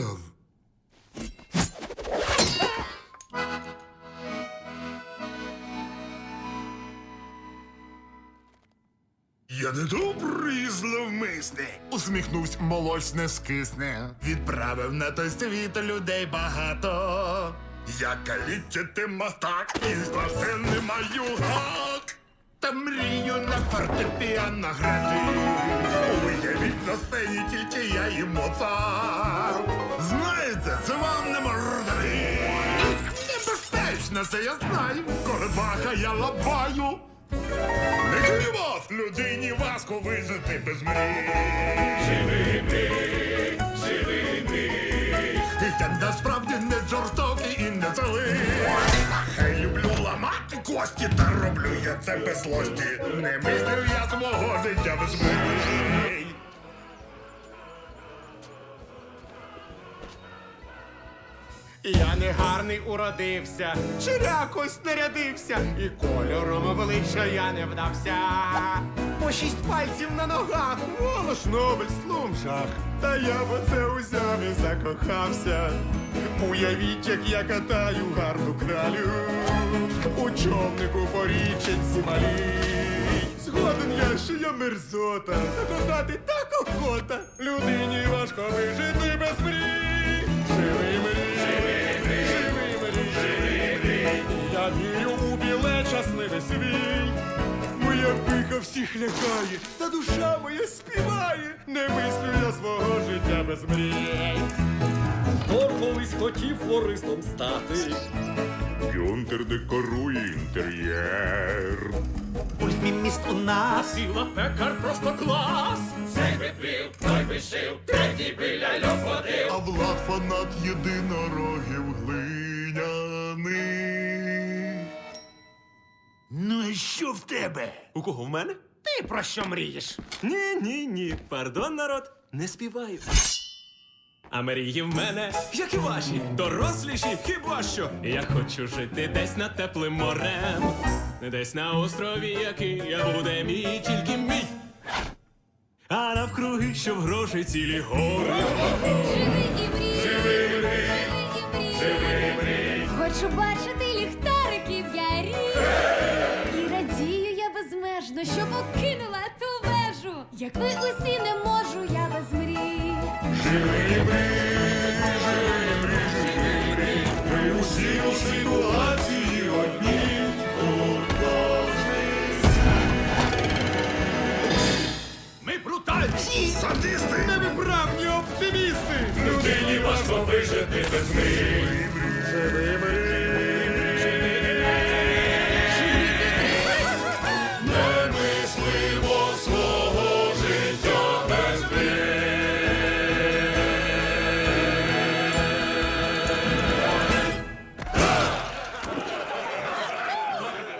прав. Я не добрий зловмисник. Усміхнувсь молочне скисне. Відправив на той світ людей багато. Я калічити мастак і спаси не маю гак. Та мрію на фортепіано грати. Уявіть на сцені тільки я і моцак. Небезпечно, це я знаю. Корбаха я лабаю. Не клівав людині важко вижити без мрій. Живи мрій, живи мрій. Я насправді не жорстокий і не злий. Хай люблю ламати кості, та роблю я це без злості. Не мислю я свого життя без мрій. Я негарний уродився, чирякось нарядився, і кольором обличчя я не вдався. По шість пальців на ногах, волош Нобель слумшах. Та я в оце узяв і закохався. Уявіть, як я катаю гарну кралю у човнику по річенці. Згоден я, що я мерзота, кохати так охота. Людині важко вижити вірю у біле щасливе свій. Моя пиха всіх лякає, та душа моя співає. Не мислю я свого життя без мрій. Хто колись хотів флористом стати? Гюнтер декорує інтер'єр. Мій міст у нас. Сіла пекар просто клас. Цей би пив, той би шив, третій би ляльок водив. А Влад фанат єдинорогів глиняних. Ну і що в тебе? У кого в мене? Ти про що мрієш? Ні, ні, ні. Пардон, народ, не співаю. А мрії в мене, як і ваші, доросліші, хіба що. Я хочу жити десь над теплим морем, не десь на острові, який я буде мій, тільки мій. А навкруги, що в гроші цілі гори. Живи і мрій, живи і мрій, живи і мрій. Хочу бачити ліхтарики безмежно, що покинула ту вежу. Як ви усі не можу, я без мрій. Ми усі у ситуації одні. Ми брутальні, Садисти! невиправні оптимісти. Людині важко вижити